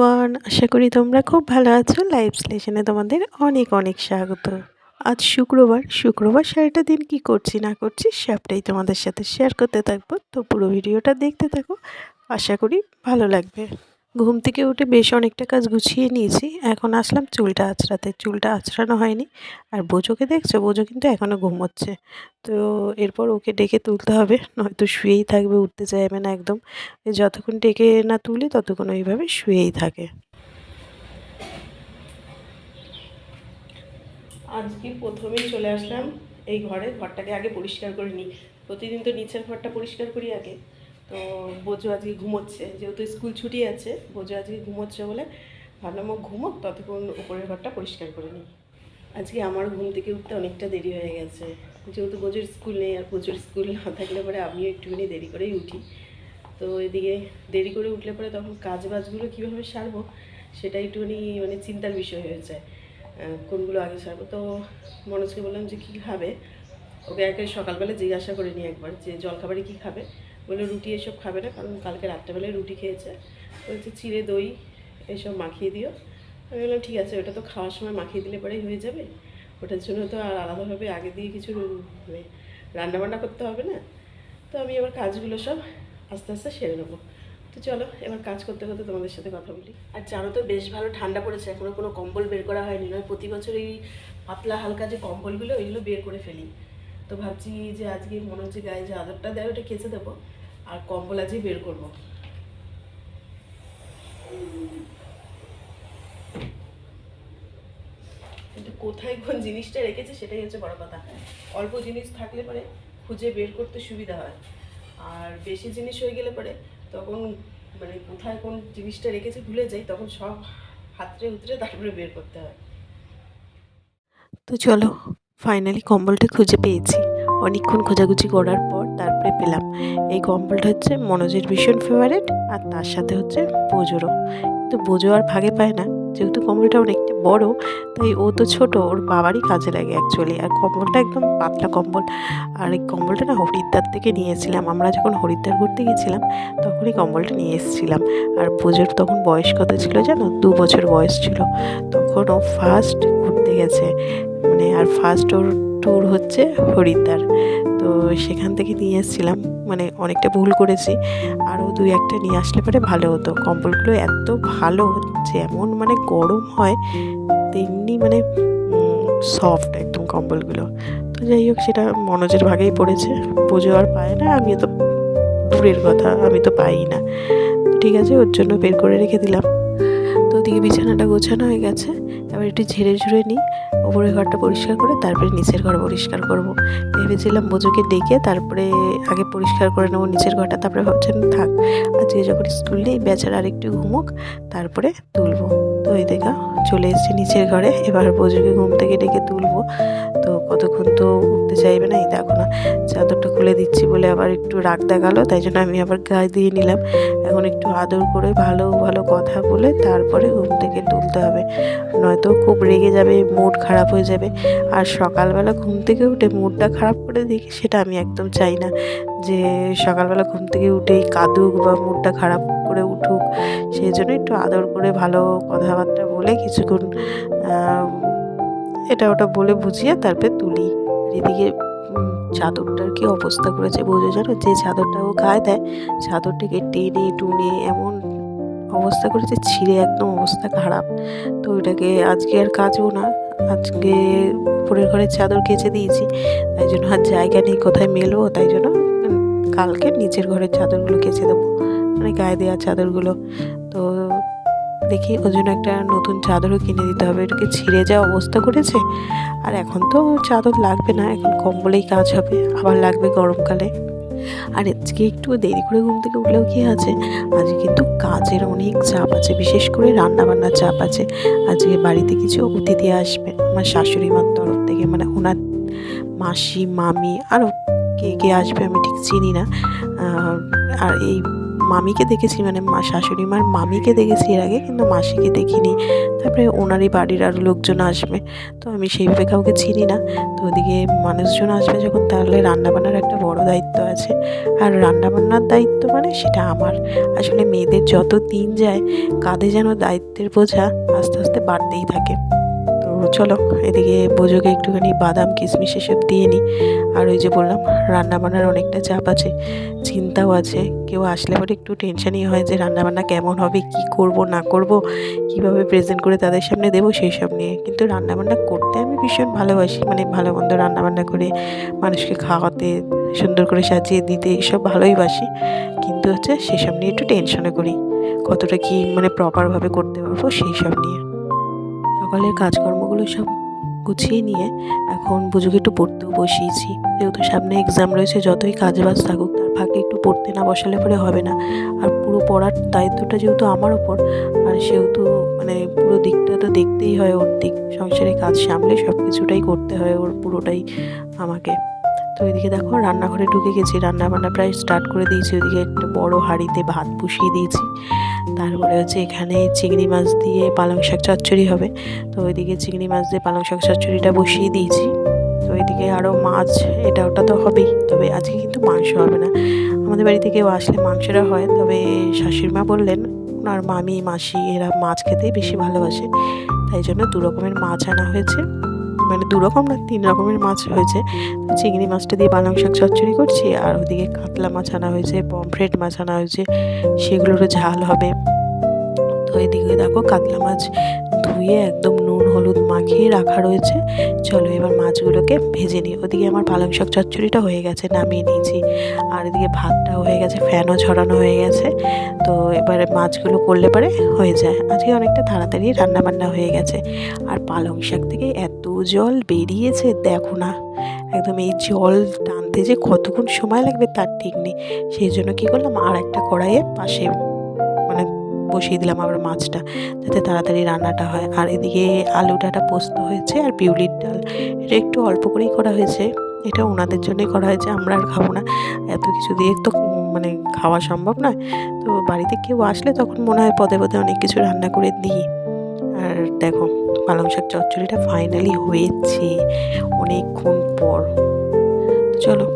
Everyone আশা করি তোমরা খুব ভালো আছো। লাইভ স্লেশনে তোমাদের অনেক অনেক স্বাগত। আজ শুক্রবার শুক্রবার সারাটা দিন কি করছি না করছি সবটাই তোমাদের সাথে শেয়ার করতে থাকব। তো পুরো ভিডিওটা দেখতে থাকো। আশা করি ভালো লাগবে। ঘুম থেকে উঠে বেশ অনেকটা কাজ গুছিয়ে নিয়েছি। এখন আসলাম চুলটা আঁচড়াতে। চুলটা আঁচড়ানো হয়নি। আর বোঝোকে দেখছ? বোঝো কিন্তু এখনও ঘুমোচ্ছে। তো এরপর ওকে ডেকে তুলতে হবে। নয়তো শুয়েই থাকবে, উঠতে চাইবে না একদম। যতক্ষণ ডেকে না তুলি, ততক্ষণ ওইভাবে শুয়েই থাকে। আজকে প্রথমেই চলে আসলাম এই ঘরে। ঘরটাকে আগে পরিষ্কার করে নিই। প্রতিদিন তো নিচের ঘরটা পরিষ্কার করি আগে। তো বোঝো আজকে ঘুমোচ্ছে, যেহেতু স্কুল ছুটি আছে বোঝো আজকে ঘুমোচ্ছে বলে ভাবলাম ও ঘুমোক, ততক্ষণ উপরের ঘরটা পরিষ্কার করে নিই। আজকে আমার ঘুম থেকে উঠতে অনেকটা দেরি হয়ে গেছে, যেহেতু বোঝোর স্কুল নেই আর প্রচুর স্কুল না থাকলে পরে আমিও একটুখানি দেরি করেই উঠি। তো এদিকে দেরি করে উঠলে পরে তখন কাজ বাজগুলো কীভাবে সারবো, সেটা একটুখানি মানে চিন্তার বিষয় হয়ে যায় কোনগুলো আগে সারবো। তো মনোজকে বললাম যে কী খাবে? ওকে একে সকালবেলা জিজ্ঞাসা করে নিই একবার যে জলখাবারে কী খাবে। বলল, রুটি এসব খাবে না, কারণ কালকে রাত্রেবেলায় রুটি খেয়েছে। বলছে চিড়ে দই, এসব মাখিয়ে দিও। আমি বললাম, ঠিক আছে, ওটা তো খাওয়ার সময় মাখিয়ে দিলে পরেই হয়ে যাবে। ওটার জন্য তো আর আলাদাভাবে আগে দিয়ে কিছু মানে রান্নাবান্না করতে হবে না। তো আমি এবার কাজগুলো সব আস্তে আস্তে সেরে নেব। তো চলো, এবার কাজ করতে করতে তোমাদের সাথে কথা বলি। আর জানো তো, বেশ ভালো ঠান্ডা পড়েছে। এখনও কোনো কম্বল বের করা হয়নি। নয়, প্রতি বছর এই পাতলা হালকা যে কম্বলগুলো, ওইগুলো বের করে ফেলি। তো ভাবছি যে আজকে মনে হচ্ছে গায়ে যে আদরটা দেয়, ওটা কেচে দেবো। আর কম্বল আজকে বের করব। কিন্তু কোথায় কোন জিনিসটা রেখেছে সেটাই হচ্ছে বড় কথা। অল্প জিনিস থাকলে পরে খুঁজে বের করতে সুবিধা হয়। আর বেশি জিনিস হয়ে গেলে পরে তখন মানে কোথায় কোন জিনিসটা রেখেছে ভুলে যাই, তখন সব হাতড়ে উতরে তারপরে বের করতে হয়। তো চলো ফাইনালি কম্বলটা খুঁজে পেয়েছি। অনেকক্ষণ খোঁজাখুঁজি করার পর তারপরে পেলাম। এই কম্বলটা হচ্ছে মনোজের ভীষণ ফেভারেট আর তার সাথে হচ্ছে বোজোরও। কিন্তু বোজো আর ভাগে পায় না, যেহেতু কম্বলটা অনেকটা বড়, তাই ও তো ছোট, ওর বাবারই কাজে লাগে অ্যাকচুয়ালি আর কম্বলটা একদম পাতলা কম্বল। আর এই কম্বলটা না হরিদ্বার থেকে নিয়েছিলাম। আমরা যখন হরিদ্বার ঘুরতে গেছিলাম, তখন এই কম্বলটা নিয়ে এসেছিলাম। আর পুজোর তখন বয়স কত ছিল জানো? দু বছর বয়স ছিল। তখন ও ফার্স্ট ঘুরতে গেছে। মানে আর ফার্স্ট ওর ট্যুর হচ্ছে হরিদ্বার। তো সেখান থেকে নিয়ে এসেছিলাম মানে অনেকটা ভুল করেছি, আরও দুই একটা নিয়ে আসলে পরে ভালো হতো। কম্বলগুলো এত ভালো যেমন মানে গরম হয়, তেমনি মানে সফট একদম কম্বলগুলো। তো যাই হোক, সেটা মনোজের ভাগেই পড়েছে। পুজো আর পায় না আমি তো দূরের কথা, আমি তো পাই না। ঠিক আছে, ওর জন্য বের করে রেখে দিলাম। তো ওদিকে বিছানাটা গোছানো হয়ে গেছে, এবার একটু ঝেড়ে ঝুড়ে নিই। ওপরের ঘরটা পরিষ্কার করে তারপরে নিচের ঘর পরিষ্কার করব। ভেবেছিলাম বোঝোকে ডেকে তারপরে আগে পরিষ্কার করে নেব নিচের ঘরটা। তারপরে ভাবছেন থাক, আজকে যখন স্কুল নেই, বেচারা আরেকটু ঘুমোক, তারপরে তুলবো। তো এই দেখা, চলে এসেছি নিচের ঘরে। এবার বজুকে ঘুম থেকে ডেকে তুলবো। তো কতক্ষণ তো উঠতে চাইবে না, এই দেখো না, চাদরটা খুলে দিচ্ছি বলে আবার একটু রাগ দেখাল, তাই জন্য আমি আবার গায়ে দিয়ে নিলাম। এখন একটু আদর করে ভালো ভালো কথা বলে তারপরে ঘুম থেকে তুলতে হবে। নয়তো খুব রেগে যাবে, মুড খারাপ হয়ে যাবে। আর সকালবেলা ঘুম থেকে উঠে মুডটা খারাপ করে দেখি, সেটা আমি একদম চাই না। যে সকালবেলা ঘুম থেকে উঠেই কাঁদুক বা মুডটা খারাপ করে উঠুক। সেই জন্য একটু আদর করে ভালো কথাবার্তা বলে কিছুক্ষণ এটা ওটা বলে বুঝিয়ে তারপরে তুলি। এদিকে চাদরটার কি অবস্থা করেছে বোঝো জানো? যে চাদরটা ও গায়ে দেয়, চাদরটাকে টেনে টুনে এমন অবস্থা করেছে, ছিঁড়ে একদম অবস্থা খারাপ। তো ওইটাকে আজকে আর কাজও না। আজকে উপরের ঘরের চাদর কেচে দিয়েছি। তাই জন্য আর জায়গা নেই, কোথায় মেলবো? তাই জন্য কালকে নিচের ঘরের চাদরগুলো কেচে দেবো। মানে গায়ে দেওয়া চাদরগুলো। তো দেখি ওর জন্য একটা নতুন চাদরও কিনে দিতে হবে। এটাকে ছিঁড়ে যাওয়া অবস্থা করেছে। আর এখন তো চাদর লাগবে না, এখন কম্বলেই কাজ হবে, আবার লাগবে গরমকালে। আর আজকে একটু দেরি করে ঘুম থেকে উঠলেও কি আছে? আজকে কিন্তু কাজের অনেক চাপ আছে, বিশেষ করে রান্নাবান্নার চাপ আছে। আজকে বাড়িতে কিছু অতিথি আসবে, আমার শাশুড়ি মার তরফ থেকে মানে ওনার মাসি, মামি আরও কে কে আসবে আমি ঠিক চিনি না। আর এই মামিকে দেখেছি মানে মা শাশুড়ি মার মামিকে দেখেছি এর আগে, কিন্তু মাসিকে দেখিনি। তারপরে ওনারই বাড়ির আরও লোকজন আসবে, তো আমি সেইভাবে কাউকে চিনি না। তো ওদিকে মানুষজন আসবে যখন, তাহলে রান্নাবান্নার একটা বড় দায়িত্ব আছে। আর রান্নাবান্নার দায়িত্ব মানে সেটা আমার। আসলে মেয়েদের যত দিন যায়, কাঁধে যেন দায়িত্বের বোঝা আস্তে আস্তে বাড়তেই থাকে। চলো, এদিকে বোঝোকে একটুখানি বাদাম, কিশমিশ এসব দিয়ে নিই আর ওই যে বললাম, রান্নাবান্নার অনেকটা চাপ আছে, চিন্তাও আছে। কেউ আসলে পরে একটু টেনশনই হয় যে রান্নাবান্না কেমন হবে, কি করব, না করব, কীভাবে প্রেজেন্ট করে তাদের সামনে দেবো সেই সব নিয়ে। কিন্তু রান্নাবান্না করতে আমি ভীষণ ভালোবাসি মানে ভালো মন্দ রান্নাবান্না করে, মানুষকে খাওয়াতে, সুন্দর করে সাজিয়ে দিতে, এসব ভালোই বাসি। কিন্তু হচ্ছে সেসব নিয়ে একটু টেনশনে করি। কতটা কি মানে প্রপারভাবে করতে পারব সেই সব নিয়ে। সকালের কাজকর্মগুলো সব গুছিয়ে নিয়ে এখন বুঝুকে একটু পড়তেও বসিয়েছি। যেহেতু সামনে এক্সাম রয়েছে, যতই কাজ বাজ থাকুক, তার ফাঁকে একটু পড়তে না বসালে পরে হবে না। আর পুরো পড়ার দায়িত্বটা যেহেতু আমার ওপর, আর সেহেতু মানে পুরো দিকটা তো দেখতেই হয় ওর দিক। সংসারে কাজ সামলে সব কিছুটাই করতে হয় ওর পুরোটাই আমাকে। তো ওইদিকে দেখো, রান্নাঘরে ঢুকে গেছি রান্না বান্না প্রায় স্টার্ট করে দিয়েছি। ওইদিকে একটা বড় হাঁড়িতে ভাত বসিয়ে দিয়েছি। তারপরে হচ্ছে এখানে চিংড়ি মাছ দিয়ে পালং শাক চচ্চড়ি হবে। তো ওইদিকে চিংড়ি মাছ দিয়ে পালং শাক চচ্চড়িটা বসিয়ে দিয়েছি। তো ওইদিকে আরও মাছ, এটা ওটা তো হবেই। তবে আজকে কিন্তু মাংস হবে না। আমাদের বাড়িতে কেউ আসলে মাংসটা হয়। তবে শাশুড়ি মা বললেন, ওনার মামি, মাসি এরা মাছ খেতেই বেশি ভালোবাসে। তাই জন্য দু রকমের মাছ আনা হয়েছে। মানে দু রকম না, তিন রকমের মাছ হয়েছে। চিংড়ি মাছটা দিয়ে পালং শাক চচ্চড়ি করছি, আর ওদিকে কাতলা মাছ আনা হয়েছে, পমফ্রেট মাছ আনা হয়েছে, সেগুলোরও ঝাল হবে। তো এদিকে দেখো কাতলা মাছ ধুয়ে একদম হলুদ মাখিয়ে রাখা রয়েছে। চলো এবার মাছগুলোকে ভেজে নিই। ওদিকে আমার পালং শাক চচ্চড়িটা হয়ে গেছে, নামিয়ে নিয়েছি। আর এদিকে ভাতটাও হয়ে গেছে, ফ্যানও ঝরানো হয়ে গেছে। তো এবারে মাছগুলো করলে পরে হয়ে যায়। আজকে অনেকটা তাড়াতাড়ি রান্নাবান্না হয়ে গেছে। আর পালং শাক থেকে এত জল বেরিয়েছে, দেখো না। একদম এই জল টানতে যে কতক্ষণ সময় লাগবে তার ঠিক নেই। সেই জন্য কী করলাম আর একটা কড়াইয়ে পাশে বসিয়ে দিলাম আবার মাছটা, যাতে তাড়াতাড়ি রান্নাটা হয়। আর এদিকে আলু ডাঁটা পোস্ত হয়েছে আর বিউলির ডাল। এটা একটু অল্প করেই করা হয়েছে। এটা ওনাদের জন্যই করা হয়েছে, আমরা আর খাব না। এত কিছু দিয়ে তো মানে খাওয়া সম্ভব নয়। তো বাড়িতে কেউ আসলে তখন মনে হয় পদে পদে অনেক কিছু রান্না করে দিই। আর দেখো, পালং শাক চচ্চড়িটা ফাইনালি হয়েছে অনেকক্ষণ পর। চলো,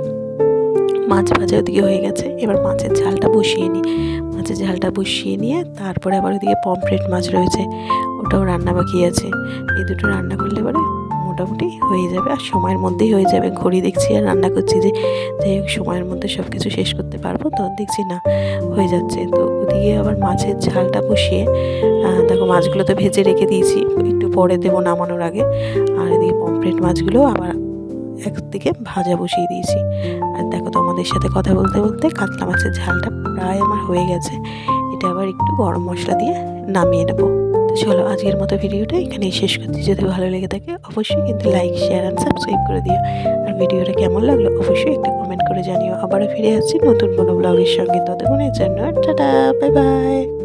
মাছ ভাজা ওদিকে হয়ে গেছে। এবার মাছের ঝালটা বসিয়ে নিই। মাছের ঝালটা বসিয়ে নিয়ে, তারপরে আবার ওদিকে পমফ্রেট মাছ রয়েছে, ওটাও রান্না বাকি আছে। এই দুটো রান্না করলে পরে মোটামুটি হয়ে যাবে আর সময়ের মধ্যেই হয়ে যাবে। ঘড়ি দেখছি আর রান্না করছি যে, যাই হোক সময়ের মধ্যে সব কিছু শেষ করতে পারব, তো দেখছি না, হয়ে যাচ্ছে। তো ওদিকে আবার মাছের ঝালটা বসিয়ে দেখো মাছগুলো তো ভেজে রেখে দিয়েছি, একটু পরে দেবো নামানোর আগে। আর এদিকে পমফ্রেট মাছগুলো আবার একদিকে ভাজা বসিয়ে দিয়েছি। আর দেখো তোমাদের সাথে কথা বলতে বলতে কাতলা মাছের ঝালটা প্রায় আমার হয়ে গেছে। এটা আবার একটু গরম মশলা দিয়ে নামিয়ে নেব। তো চলো আজকের মতো ভিডিওটা এখানেই শেষ করছি। যদি ভালো লেগে থাকে অবশ্যই কিন্তু লাইক শেয়ার অ্যান্ড সাবস্ক্রাইব করে দিও। আর ভিডিওটা কেমন লাগল অবশ্যই একটা কমেন্ট করে জানিও। আবারও ফিরে আসছি নতুন কোনো ব্লগের সঙ্গে। ততক্ষণের জন্য টাটা বাই বাই